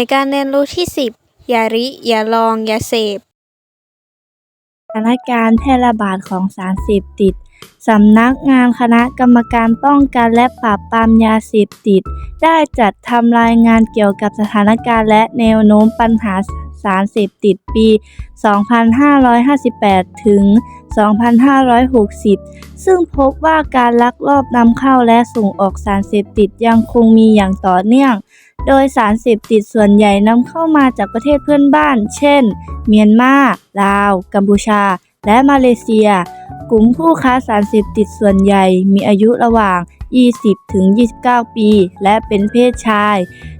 วยการเรียนรู้ที่ 10 อย่าริ อย่าลอง อย่าเสพ สถานการณ์แพร่ระบาดของสารเสพติด สำนักงานคณะกรรมการป้องกันและปราบปรามยาเสพติด ได้จัดทำรายงานเกี่ยวกับสถานการณ์และแนวโน้มปัญหาสารเสพติดปี 2558 ถึง 2560 ซึ่งพบว่าการลักลอบนำเข้าและส่งออกสารเสพติดยังคงมีอย่างต่อเนื่อง โดยสารเสพติดส่วนใหญ่นำเข้ามาจากประเทศเพื่อนบ้าน เช่น เมียนมา ลาว กัมพูชา และมาเลเซีย กลุ่มผู้ค้าสารเสพติดส่วนใหญ่มีอายุระหว่าง 20 ถึง 29 ปี และเป็นเพศชาย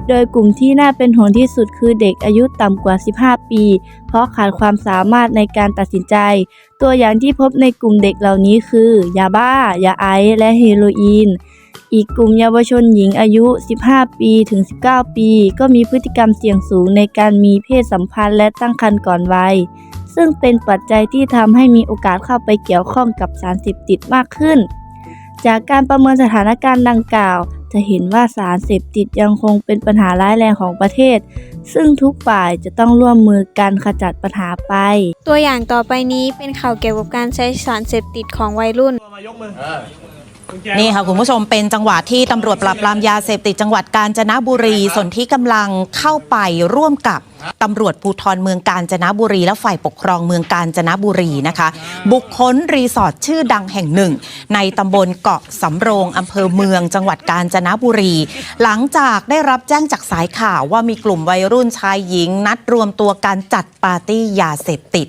โดยกลุ่มที่น่าเป็นห่วงที่สุดคือเด็กอายุต่ำกว่า 15 ปี เพราะขาดความสามารถในการตัดสินใจ ตัวอย่างที่พบในกลุ่มเด็กเหล่านี้คือ ยาบ้า ยาไอซ์ และเฮโรอีน อีกกลุ่มเยาวชนหญิงอายุ 15 ปีถึง 19 ปี ก็มีพฤติกรรมเสี่ยงสูงในการมีเพศสัมพันธ์และตั้งครรภ์ก่อนวัย ซึ่งเป็นปัจจัยที่ทำให้มีโอกาสเข้าไปเกี่ยวข้องกับสารเสพติดมากขึ้น จากการประเมินสถานการณ์ดังกล่าว จะเห็นว่าสารเสพติดยังคงเป็นปัญหาร้ายแรงของประเทศ ซึ่งทุกฝ่ายจะต้องร่วมมือกันขจัดปัญหาไป ตัวอย่างต่อไปนี้เป็นข่าวเกี่ยวกับการใช้สารเสพติดของวัยรุ่น นี่ค่ะคุณผู้ชมเป็นจังหวะที่ตำรวจปราบปรามยาเสพติดจังหวัดกาญจนบุรีสนที่กำลังเข้าไปร่วมกับตำรวจภูธรเมืองกาญจนบุรี และฝ่ายปกครองเมืองกาญจนบุรีนะคะ บุคคลรีสอร์ทชื่อดังแห่งหนึ่ง ในตำบลเกาะสำโรงอำเภอเมืองจังหวัดกาญจนบุรี หลังจากได้รับแจ้งจากสายข่าวว่ามีกลุ่มวัยรุ่นชายหญิง นัดรวมตัวการจัดปาร์ตี้ยาเสพติด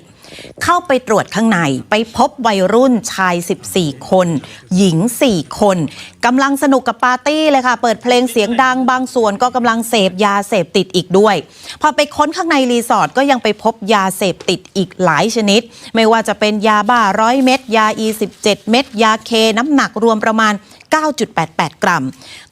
เข้าไปตรวจข้างในไปพบวัยรุ่นชาย 14 คน หญิง 4 คนกำลังสนุกกับปาร์ตี้เลยค่ะ เปิดเพลงเสียงดังบางส่วนก็กำลังเสพยาเสพติดอีกด้วย พอไปค้นข้างในรีสอร์ทก็ยังไปพบยาเสพติดอีกหลายชนิด ไม่ว่าจะเป็นยาบ้าร้อยเม็ดยาอี17 เม็ดยาเคน้ำหนักรวมประมาณ 9.88 กรัม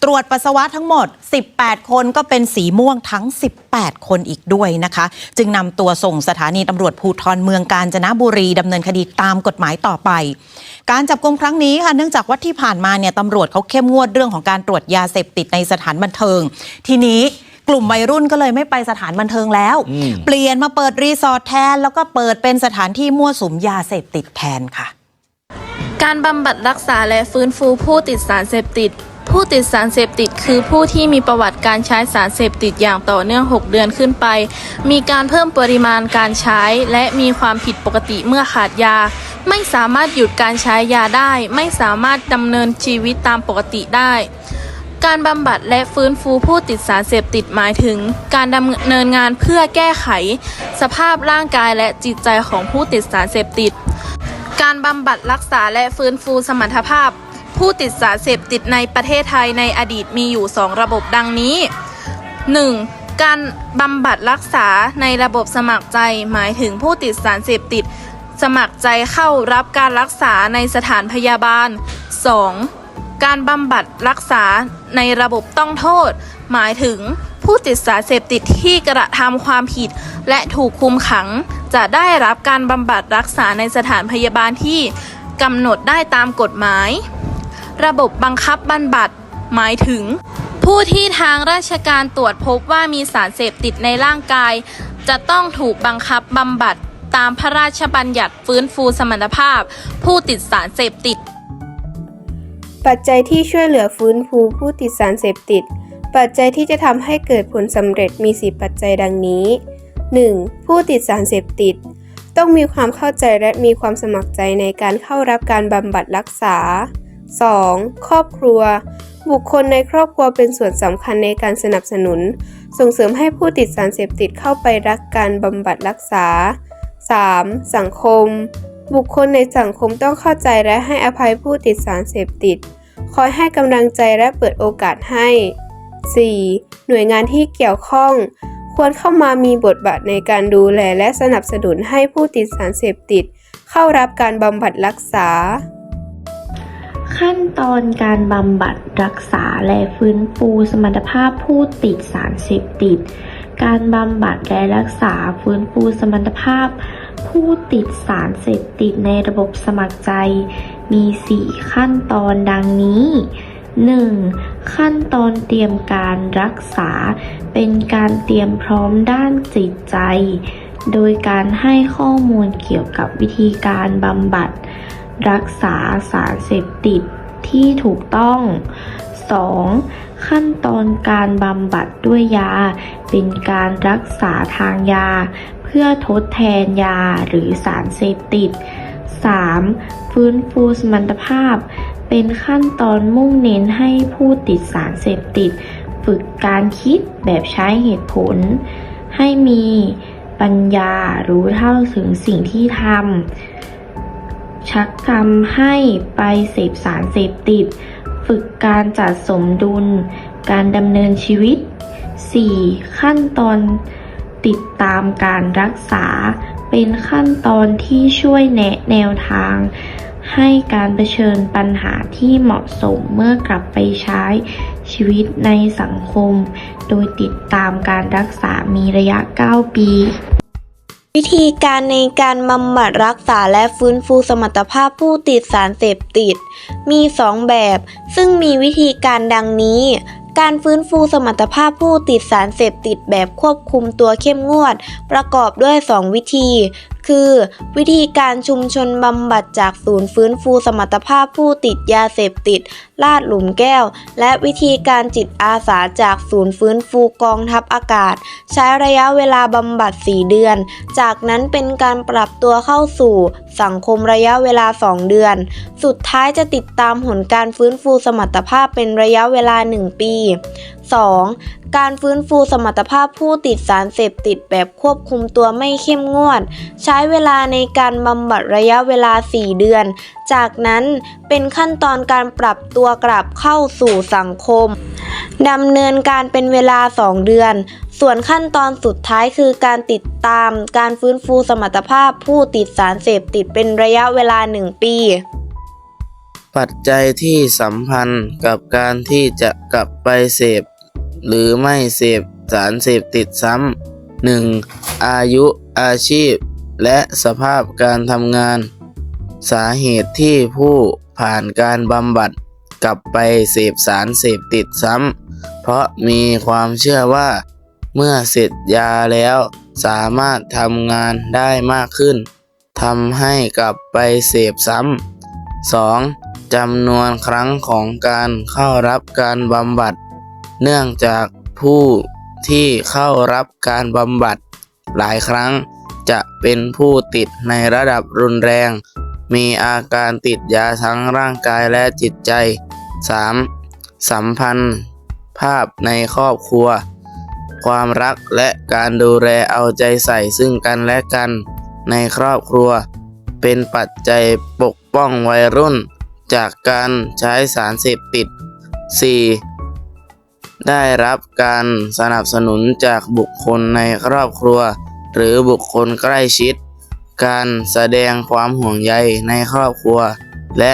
ตรวจปัสสาวะทั้งหมด 18 คนก็เป็นสีม่วงทั้ง 18 คนอีกด้วยนะคะ จึงนำตัวส่งสถานีตำรวจภูธรเมืองกาญจนบุรีดำเนินคดีตามกฎหมายต่อไป การจับกุมครั้งนี้ค่ะเนื่องจากว่าที่ผ่านมาเนี่ยตำรวจเขาเข้มงวดเรื่องของการตรวจยาเสพติดในสถานบันเทิง ทีนี้กลุ่มวัยรุ่นก็เลยไม่ไปสถานบันเทิงแล้ว เปลี่ยนมาเปิดรีสอร์ทแทน แล้วก็เปิดเป็นสถานที่มั่วสุมยาเสพติดแทนค่ะ การบำบัดรักษาและฟื้นฟูผู้ติดสารเสพติด ผู้ติดสารเสพติดคือผู้ที่มีประวัติการใช้สารเสพติดอย่างต่อเนื่อง 6 เดือนขึ้นไป มีการเพิ่มปริมาณการใช้ และมีความผิดปกติเมื่อขาดยา ไม่สามารถหยุดการใช้ยาได้ ไม่สามารถดำเนินชีวิตตามปกติได้การบำบัดและฟื้นฟูผู้ติดสารเสพติดหมายถึง การดำเนินงานเพื่อแก้ไข สภาพร่างกายและจิตใจของผู้ติดสารเสพติด การบำบัดรักษาและฟื้นฟูสมรรถภาพ ผู้ติดสารเสพติดในประเทศไทยในอดีตมีอยู่ 2 ระบบดังนี้ 1. การบำบัดรักษาในระบบสมัครใจ หมายถึงผู้ติดสารเสพติด สมัครใจเข้ารับการรักษาในสถานพยาบาล 2. การบำบัดรักษาในระบบต้องโทษ หมายถึง ผู้ติดสารเสพติดที่กระทำความผิด และถูกคุมขัง จะได้รับการบำบัดรักษาในสถานพยาบาลที่กำหนดได้ตามกฎหมาย ระบบบังคับบำบัดหมายถึง ผู้ที่ทางราชการตรวจพบว่ามีสารเสพติดในร่างกาย จะต้องถูกบังคับบำบัดตามพระราชบัญญัติฟื้นฟูสมรรถภาพ ผู้ติดสารเสพติด ปัจจัยที่ช่วยเหลือฟื้นฟูผู้ติดสารเสพติด ปัจจัยที่จะทำให้เกิดผลสำเร็จมี 4 ปัจจัยดังนี้ 1. ผู้ติดสารเสพติด ต้องมีความเข้าใจและมีความสมัครใจในการเข้ารับการบำบัดรักษา 2. ครอบครัว บุคคลในครอบครัวเป็นส่วนสำคัญในการสนับสนุน ส่งเสริมให้ผู้ติดสารเสพติดเข้าไปรักการบำบัดรักษา 3. สังคม บุคคลในสังคมต้องเข้าใจและให้อภัยผู้ติดสารเสพติด คอยให้กำลังใจและเปิดโอกาสให้ 4. หน่วยงานที่เกี่ยวข้อง ควรเข้ามามีบทบาทในการดูแลและสนับสนุนให้ผู้ติดสารเสพติด เข้ารับการบำบัดรักษา ขั้นตอนการบำบัดรักษาและฟื้นฟูสมรรถภาพผู้ติดสารเสพติด การบำบัดและรักษาฟื้นฟูสมรรถภาพ ผู้ติดสารเสพติดในระบบสมัครใจ มี 4 ขั้นตอนดังนี้ 1. ขั้นตอนเตรียมการรักษา เป็นการเตรียมพร้อมด้านจิตใจ โดยการให้ข้อมูลเกี่ยวกับวิธีการบำบัด รักษาสารเสพติดที่ถูกต้อง 2. ขั้นตอนการบำบัดด้วยยา เป็นการรักษาทางยา เพื่อทดแทนยาหรือสารเสพติด 3. ฟื้นฟูสมรรถภาพ เป็นขั้นตอนมุ่งเน้นให้ผู้ติดสารเสพติด ฝึกการคิดแบบใช้เหตุผล ให้มีปัญญารู้เท่าถึงสิ่งที่ทำชักกรรมให้ไปเสพสารเสพติด ฝึกการจัดสมดุล การดำเนินชีวิต 4. ขั้นตอนติดตามการรักษา เป็นขั้นตอนที่ช่วยแนะแนวทาง ให้การเผชิญปัญหาที่เหมาะสมเมื่อกลับไปใช้ชีวิตในสังคม โดยติดตามการรักษามีระยะ 9 ปี วิธีการในการบำบัดรักษาและฟื้นฟูสมรรถภาพผู้ติดสารเสพติด มี 2 แบบ ซึ่งมีวิธีการดังนี้การฟื้นฟูสมรรถภาพผู้ติดสารเสพติดแบบควบคุมตัวเข้มงวด ประกอบด้วย 2 วิธี คือ วิธีการชุมชนบำบัดจากศูนย์ฟื้นฟูสมรรถภาพผู้ติดยาเสพติด ลาดหลุมแก้ว และวิธีการจิตอาสาจากศูนย์ฟื้นฟูกองทัพอากาศ ใช้ระยะเวลาบำบัด 4 เดือน จากนั้นเป็นการปรับตัวเข้าสู่ สังคมระยะเวลา 2 เดือน สุดท้ายจะติดตามผลการฟื้นฟูสมรรถภาพเป็นระยะเวลา 1 ปี 2. การฟื้นฟูสมรรถภาพผู้ติดสารเสพติดแบบควบคุมตัวไม่เข้มงวด ใช้เวลาในการบำบัดระยะเวลา 4 เดือน จากนั้นเป็นขั้นตอนการปรับตัวกลับเข้าสู่สังคมดำเนินการเป็นเวลา 2 เดือน ส่วนขั้นตอนสุดท้ายคือการติดตามการฟื้นฟูสมรรถภาพผู้ติดสารเสพติดเป็นระยะเวลา 1 ปีปัจจัยที่สัมพันธ์กับการที่จะกลับไปเสพ หรือไม่เสพสารเสพติดซ้ำหนึ่งอายุอาชีพ และสภาพการทำงาน สาเหตุที่ผู้ผ่านการบำบัดกลับไปเสพสารเสพติดซ้ำเพราะมีความเชื่อว่า เมื่อเสร็จยาแล้วสามารถทำงานได้มากขึ้นทำให้กลับไปเสพซ้ำ 2. จำนวนครั้งของการเข้ารับการบำบัด เนื่องจากผู้ที่เข้ารับการบำบัดหลายครั้ง จะเป็นผู้ติดในระดับรุนแรง มีอาการติดยาทั้งร่างกายและจิตใจ 3. สัมพันธ์ภาพในครอบครัว ความรักและการดูแลเอาใจใส่ซึ่งกันและกันในครอบครัว เป็นปัจจัยปกป้องวัยรุ่น จากการใช้สารเสพติด 4. ได้รับการสนับสนุนจากบุคคลในครอบครัว หรือบุคคลใกล้ชิด การแสดงความห่วงใยในครอบครัว และ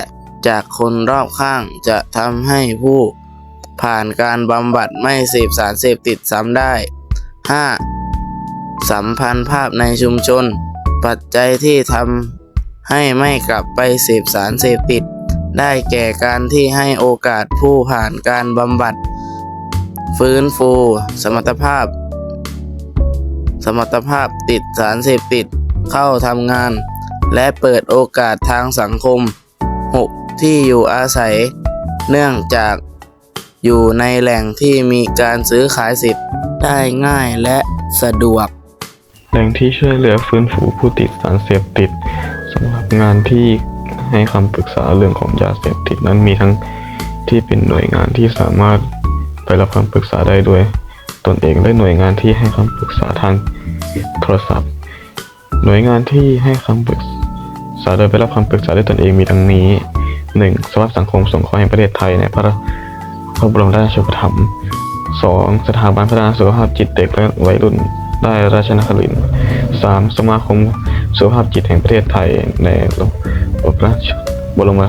จากคนรอบข้างจะทำให้ผู้ผ่านการบำบัดไม่เสพสารเสพติดซ้ำได้ 5. สัมพันธ์ภาพในชุมชน ปัจจัยที่ทำให้ไม่กลับไปเสพสารเสพติด ได้แก่การที่ให้โอกาสผู้ผ่านการบำบัด ฟื้นฟู สมรรถภาพ สมรรถภาพติดสารเสพติดเข้าทำงาน และเปิดโอกาสทางสังคม 6. ที่อยู่อาศัย เนื่องจากอยู่ในแหล่งที่มีการซื้อขายสิทธิ์ได้ง่ายและสะดวก แหล่งที่ช่วยเหลือฟื้นฟูผู้ติดสารเสพติดสำหรับงานที่ให้คำปรึกษาเรื่องของยาเสพติดนั้นมีทั้งที่เป็นหน่วยงานที่สามารถ ไปรับคำปรึกษาได้ด้วย ตนเองและหน่วยงานที่ให้คำปรึกษาทางโทรศัพท์ หน่วยงานที่ให้คำปรึกษาโดยไปรับคำปรึกษาด้วยตนเองมีดังนี้ 1. สภาพสังคมสงเคราะห์แห่งประเทศไทยในพระพระบรมราชูปถัมภ์ 2. สถาบันพัฒนาสุขภาพจิตเด็กและวัยรุ่นได้ราชนครินทร์ 3. สมาคมสุขภาพจิตแห่งประเทศไทยในบรมราชบรม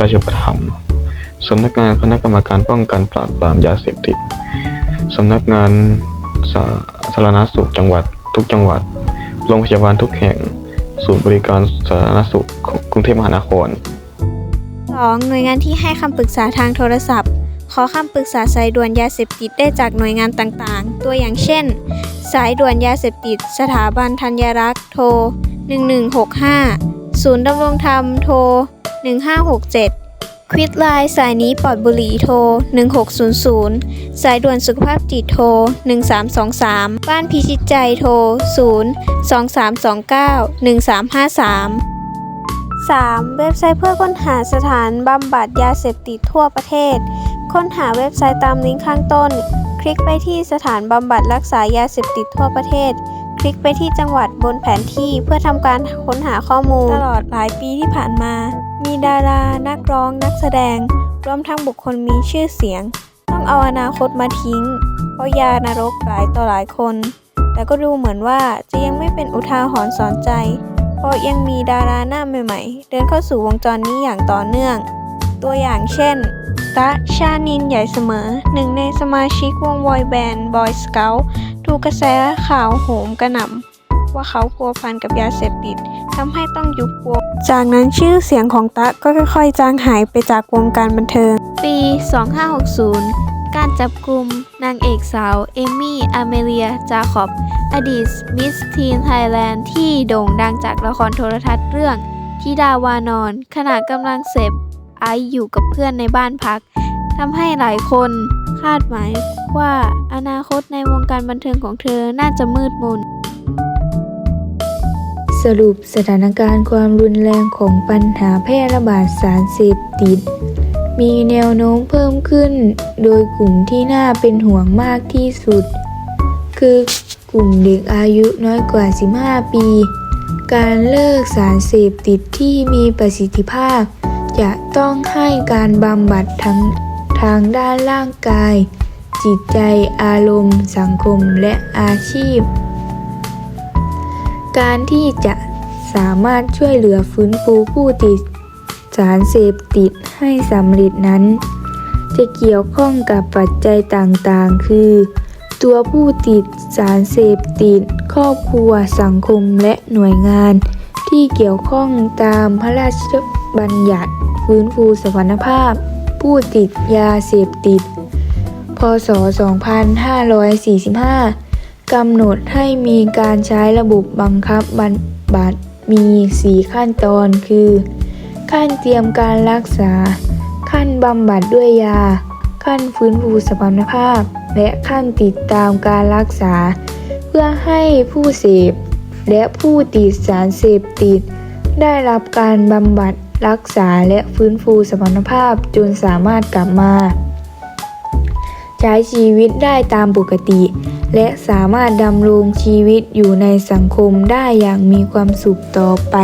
ราชูปถัม สำนักงานคณะกรรมการป้องกันปราบปรามยาเสพติดสำนักงานสาธารณสุขจังหวัดทุกจังหวัด โรงพยาบาลทุกแห่ง ศูนย์บริการสาธารณสุขกรุงเทพมหานคร 2. หน่วยงานที่ให้คำปรึกษาทางโทรศัพท์ ขอคำปรึกษาสายด่วนยาเสพติดได้จากหน่วยงานต่างๆ ตัวอย่างเช่น สายด่วนยาเสพติด สถาบันธัญรักษ์โทร 1165 ศูนย์ดำรงธรรมโทร 1567 ควิดไลน์สายนี้ปลอดบุหรี่โทร 1600 สายด่วนสุขภาพจิตโทร 1323 บ้านพิชิตใจโทร 0 2329 1353 3. เว็บไซต์เพื่อค้นหาสถานบำบัดยาเสพติดทั่วประเทศ ค้นหาเว็บไซต์ตามลิงก์ข้างต้น คลิกไปที่สถานบำบัดรักษายาเสพติดทั่วประเทศ ลิกไปที่จังหวัดบนแผนที่เพื่อทำการค้นหาข้อมูล ตลอดหลายปีที่ผ่านมา มีดารา นักร้อง นักแสดง รวมทั้งบุคคลมีชื่อเสียง ต้องเอาอนาคตมาทิ้ง เพราะยานรกหลายต่อหลายคน แต่ก็ดูเหมือนว่าจะยังไม่เป็นอุทาหรณ์สอนใจ เพราะยังมีดาราหน้าใหม่ ๆ เดินเข้าสู่วงจรนี้อย่างต่อเนื่อง ตัวอย่างเช่นตะชานินใหญ่เสมอหนึ่งในสมาชิกวงบอยแบนด์บอยสเกล ถูกกระแสข่าวโหมกระหน่ำว่าเขาพัวพันกับยาเสพติดทำให้ต้องยุบวง จากนั้นชื่อเสียงของตะก็ค่อยๆ จางหายไปจากวงการบันเทิง ปี 2560 การจับกลุ่มนางเอกสาว เอมี่ อเมเลีย จาคอบ อดีตมิสทีนไทยแลนด์ที่โด่งดังจากละครโทรทัศน์เรื่องทิดาวานอน ขณะกำลังเสพไอซ์อยู่กับเพื่อนในบ้านพักทำให้หลายคน คาดหมายว่าอนาคตในวงการบันเทิงของเธอน่าจะมืดมน สรุปสถานการณ์ความรุนแรงของปัญหาแพร่ระบาดสารเสพติด มีแนวโน้มเพิ่มขึ้น โดยกลุ่มที่น่าเป็นห่วงมากที่สุด คือกลุ่มเด็กอายุน้อยกว่า 15 ปี การเลิกสารเสพติดที่มีประสิทธิภาพ จะต้องให้การบำบัดทั้งางด้านร่างกาย จิตใจ อารมณ์ สังคม และอาชีพ การที่จะสามารถช่วยเหลือฟื้นฟูผู้ติดสารเสพติดให้สำเร็จนั้น จะเกี่ยวข้องกับปัจจัยต่างๆ คือ ตัวผู้ติดสารเสพติด ครอบครัว สังคม และหน่วยงาน ที่เกี่ยวข้องตามพระราชบัญญัติฟื้นฟูสมรรถภาพ ผู้ติดยาเสพติด พศ 2545 กำหนดให้มีการใช้ระบบบังคับบำบัดมี 4 ขั้นตอนคือ ขั้นเตรียมการรักษา ขั้นบำบัดด้วยยา ขั้นฟื้นฟูสมรรถภาพ และขั้นติดตามการรักษา เพื่อให้ผู้เสพและผู้ติดสารเสพติด ได้รับการบำบัด รักษาและฟื้นฟูสมรรถภาพจนสามารถกลับมา ใช้ชีวิตได้ตามปกติ และสามารถดำรงชีวิตอยู่ในสังคมได้อย่างมีความสุขต่อไป